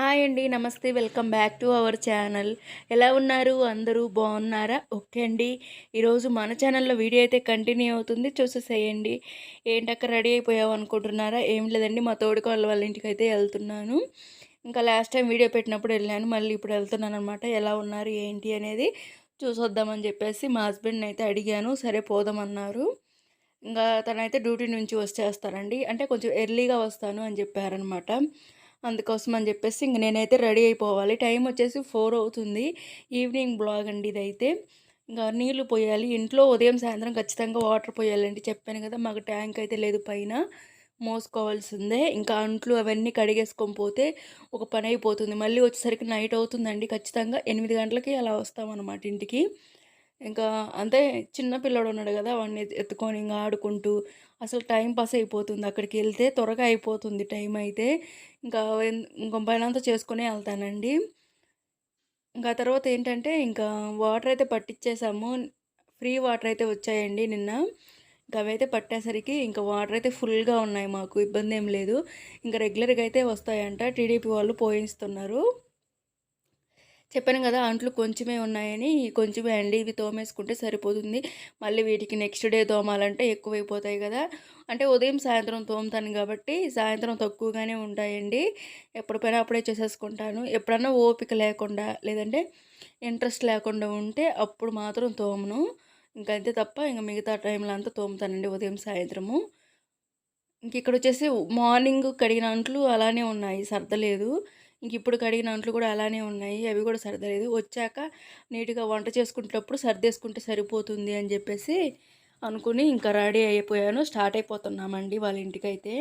Hi అండి నమస్తే welcome back to our channel. ఎలా ఉన్నారు? అందరూ బాగున్నారా? ఓకే అండి. ఈరోజు మన ఛానల్లో వీడియో అయితే కంటిన్యూ అవుతుంది. చూసేసేయండి. ఏంటక్క రెడీ అయిపోయావు అనుకుంటున్నారా? ఏం లేదండి మా తోడుకోళ్ళ వాళ్ళ ఇంటికి అయితే వెళ్తున్నాను. ఇంకా లాస్ట్ టైం వీడియో పెట్టినప్పుడు వెళ్ళాను మళ్ళీ ఇప్పుడు వెళ్తున్నాను అనమాట ఎలా ఉన్నారు? ఏంటి అనేది చూసొద్దామని చెప్పేసి మా హస్బెండ్ని అయితే అడిగాను. సరే పోదామన్నారు ఇంకా తనైతే డ్యూటీ నుంచి వచ్చేస్తారండి. అంటే కొంచెం ఎర్లీగా వస్తాను అని చెప్పారనమాట అందుకోసం అని చెప్పేసి ఇంక నేనైతే రెడీ అయిపోవాలి. టైం వచ్చేసి ఫోర్ అవుతుంది. ఈవినింగ్ బ్లాగ్ అండి ఇదైతే. ఇంకా నీళ్ళు పోయాలి. ఇంట్లో ఉదయం సాయంత్రం ఖచ్చితంగా వాటర్ పోయాలండి. చెప్పాను కదా మాకు ట్యాంక్ అయితే లేదు పైన. మోసుకోవాల్సిందే. ఇంకా అంట్లు అవన్నీ కడిగేసుకొని పోతే ఒక పని అయిపోతుంది. మళ్ళీ వచ్చేసరికి నైట్ అవుతుందండి. ఖచ్చితంగా ఎనిమిది గంటలకి అలా వస్తామన్నమాట ఇంటికి. ఇంకా అంతే చిన్న పిల్లడు ఉన్నాడు కదా వాడిని ఎత్తుకొని ఇంకా ఆడుకుంటూ అసలు టైం పాస్ అయిపోతుంది. అక్కడికి వెళ్తే త్వరగా అయిపోతుంది టైం అయితే. ఇంకా ఇంకో పైనంతా అంతా చేసుకునే వెళ్తానండి. ఇంకా తర్వాత ఏంటంటే ఇంకా వాటర్ అయితే పట్టించేసాము ఫ్రీ వాటర్ అయితే వచ్చాయండి నిన్న. ఇంకా అవైతే పట్టేసరికి ఇంకా వాటర్ అయితే ఫుల్గా ఉన్నాయి మాకు. ఇబ్బంది ఏం లేదు. ఇంకా రెగ్యులర్గా అయితే వస్తాయంట. టీడీపీ వాళ్ళు పోయిస్తున్నారు. చెప్పాను కదా అంట్లు కొంచెమే ఉన్నాయని కొంచెమే అండి ఇవి తోమేసుకుంటే సరిపోతుంది. మళ్ళీ వీటికి నెక్స్ట్ డే తోమాలంటే ఎక్కువైపోతాయి కదా. అంటే ఉదయం సాయంత్రం తోముతాను కాబట్టి సాయంత్రం తక్కువగానే ఉంటాయండి. ఎప్పుడైనా అప్పుడే చేసేసుకుంటాను. ఎప్పుడన్నా ఓపిక లేకుండా లేదంటే ఇంట్రెస్ట్ లేకుండా ఉంటే అప్పుడు మాత్రం తోమను. ఇంకా అంతే తప్ప ఇంకా మిగతా టైంలో అంతా తోముతానండి ఉదయం సాయంత్రము. ఇంక ఇక్కడ వచ్చేసి మార్నింగ్ కడిగిన అంట్లు అలానే ఉన్నాయి సర్దలేదు. ఇంక ఇప్పుడు కడిగిన అంట్లు కూడా అలానే ఉన్నాయి. అవి కూడా సరదలేదు. వచ్చాక నీట్గా వంట చేసుకుంటున్నప్పుడు సర్దేసుకుంటే సరిపోతుంది అని చెప్పేసి అనుకుని ఇంకా రెడీ అయిపోయాను. స్టార్ట్ అయిపోతున్నామండి వాళ్ళ ఇంటికైతే.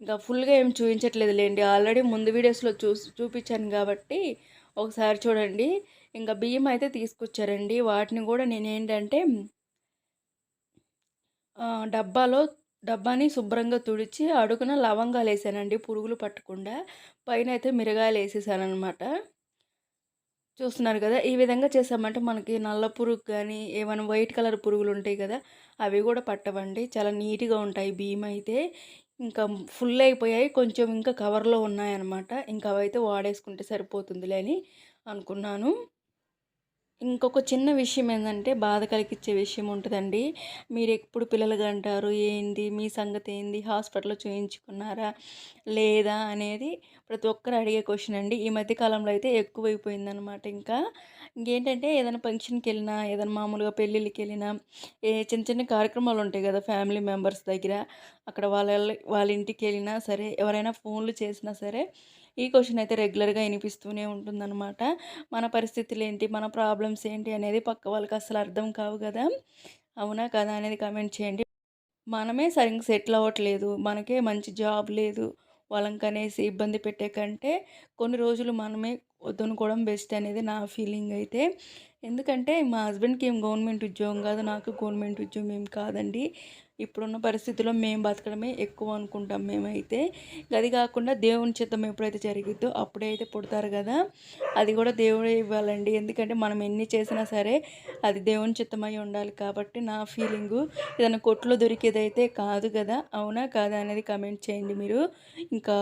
ఇంకా ఫుల్గా ఏం చూపించట్లేదు లేండి ఆల్రెడీ ముందు వీడియోస్లో చూ చూపించాను కాబట్టి ఒకసారి చూడండి. ఇంకా బియ్యం అయితే తీసుకొచ్చారండి. వాటిని కూడా నేనేంటంటే డబ్బాలో డబ్బాని శుభ్రంగా తుడిచి అడుగున లవంగాలు వేసానండి పురుగులు పట్టకుండా. పైన అయితే మిరగాయలు వేసేసాను అనమాట చూస్తున్నారు కదా ఈ విధంగా చేసామంటే మనకి నల్ల పురుగు కానీ ఏమైనా వైట్ కలర్ పురుగులు ఉంటాయి కదా అవి కూడా పట్టవండి. చాలా నీట్గా ఉంటాయి బియ్యం అయితే ఇంకా ఫుల్ అయిపోయాయి కొంచెం ఇంకా కవర్లో ఉన్నాయన్నమాట. ఇంకా అవైతే వాడేసుకుంటే సరిపోతుందిలే అని అనుకున్నాను. ఇంకొక చిన్న విషయం ఏంటంటే బాధ కలిగించే విషయం ఉంటుందండి. మీరు ఎప్పుడు పిల్లలుగా అంటారు? ఏంది? మీ సంగతి ఏంది? హాస్పిటల్లో చూయించుకున్నారా? లేదా? అనేది ప్రతి ఒక్కరు అడిగే క్వశ్చన్ అండి. ఈ మధ్య కాలంలో అయితే ఎక్కువైపోయిందనమాట ఇంకా. ఇంకేంటంటే ఏదైనా ఫంక్షన్కి వెళ్ళినా ఏదైనా మామూలుగా పెళ్ళిళ్ళకి వెళ్ళినా ఏ చిన్న చిన్న కార్యక్రమాలు ఉంటాయి కదా ఫ్యామిలీ మెంబర్స్ దగ్గర. అక్కడ వాళ్ళ వాళ్ళ ఇంటికి వెళ్ళినా సరే ఎవరైనా ఫోన్లు చేసినా సరే ఈ క్వశ్చన్ అయితే రెగ్యులర్గా వినిపిస్తూనే ఉంటుందన్నమాట. మన పరిస్థితులు ఏంటి? మన ప్రాబ్లమ్స్ ఏంటి? అనేది పక్క వాళ్ళకి అసలు అర్థం కావు కదా. అవునా కదా అనేది కామెంట్ చేయండి. మనమే సరిగ్గా సెటిల్ అవ్వట్లేదు. మనకే మంచి జాబ్ లేదు. వాళ్ళకనేసి ఇబ్బంది పెట్టే కంటే కొన్ని రోజులు మనమే వద్దనుకోవడం బెస్ట్ అనేది నా ఫీలింగ్ అయితే. ఎందుకంటే మా హస్బెండ్కి ఏం గవర్నమెంట్ ఉద్యోగం కాదు నాకు గవర్నమెంట్ ఉద్యోగం ఏం కాదండి. ఇప్పుడున్న పరిస్థితుల్లో మేము బతకడమే ఎక్కువ అనుకుంటాం మేమైతే. అది కాకుండా దేవుని చిత్తం ఎప్పుడైతే జరిగిద్దో అప్పుడే అయితే పుడతారు కదా. అది కూడా దేవుడే ఇవ్వాలండి. ఎందుకంటే మనం ఎన్ని చేసినా సరే అది దేవుని చిత్తమై ఉండాలి కాబట్టి నా ఫీలింగు ఏదైనా కొట్లో దొరికేదైతే కాదు కదా. అవునా కాదా అనేది కమెంట్ చేయండి మీరు. ఇంకా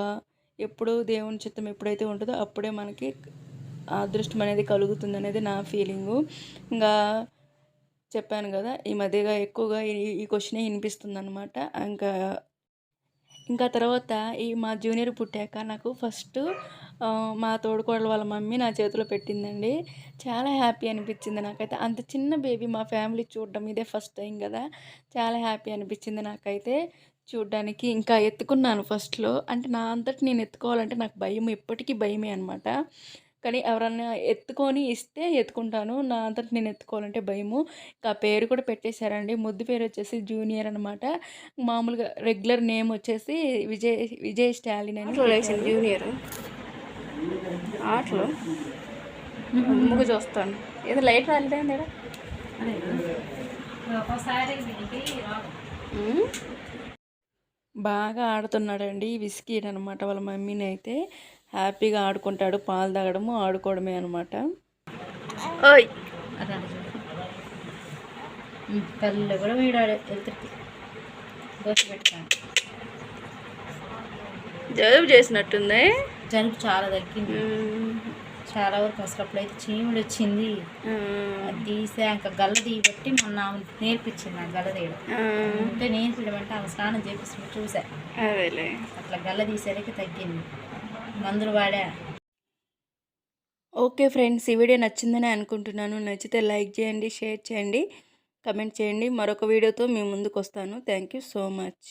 ఎప్పుడు దేవుని చిత్తం ఎప్పుడైతే ఉంటుందో అప్పుడే మనకి అదృష్టం అనేది కలుగుతుంది అనేది నా ఫీలింగు. ఇంకా చెప్పాను కదా ఈ మధ్యగా ఎక్కువగా ఈ క్వశ్చనే వినిపిస్తుంది అనమాట ఇంకా ఇంకా తర్వాత ఈ మా జూనియర్ పుట్టాక నాకు ఫస్ట్ మా తోడుకోడలు వాళ్ళ మమ్మీ నా చేతిలో పెట్టిందండి. చాలా హ్యాపీ అనిపించింది నాకైతే. అంత చిన్న బేబీ మా ఫ్యామిలీ చూడడం ఇదే ఫస్ట్ టైం కదా. చాలా హ్యాపీ అనిపించింది నాకైతే చూడ్డానికి. ఇంకా ఎత్తుకున్నాను ఫస్ట్లో. అంటే నా అంతటి నేను ఎత్తుకోవాలంటే నాకు భయం ఎప్పటికీ భయమే అనమాట కానీ ఎవరన్నా ఎత్తుకొని ఇస్తే ఎత్తుకుంటాను. నా అంతటి నేను ఎత్తుకోవాలంటే భయము. ఇంకా పేరు కూడా పెట్టేశారండి. ముద్దు పేరు వచ్చేసి జూనియర్ అనమాట మామూలుగా రెగ్యులర్ నేమ్ వచ్చేసి విజయ్ విజయ్ స్టాలిన్ అని జూనియర్. ఆటలు? ముగ్గు చూస్తాను. ఏదో లైట్ రాలేదండి బాగా ఆడుతున్నాడండి విసికి అనమాట వాళ్ళ మమ్మీని అయితే హ్యాపీగా ఆడుకుంటాడు పాలు తాగడము ఆడుకోవడమే అనమాట కూడా వీడాడు దోశ జలుబు చేసినట్టుంది? జలుబు చాలా తగ్గింది. చాలా వరకు అసలు అప్పుడైతే చీముడు వచ్చింది. తీసాక గల్ల తీయబట్టి మొన్న ఆమె నేర్పించింది నాకు గల్ల తీయడం. ఉంటే నేర్పించడం అంటే ఆమె స్నానం చేపిస్తూ చూసా. అదేలే. అట్లా గల్ల తీసేసరికి తగ్గింది. మందులు వాడా? ఓకే ఫ్రెండ్స్ ఈ వీడియో నచ్చిందని అనుకుంటున్నాను. నచ్చితే లైక్ చేయండి షేర్ చేయండి కమెంట్ చేయండి. మరొక వీడియోతో మీ ముందుకు వస్తాను థ్యాంక్ యూ సో మచ్.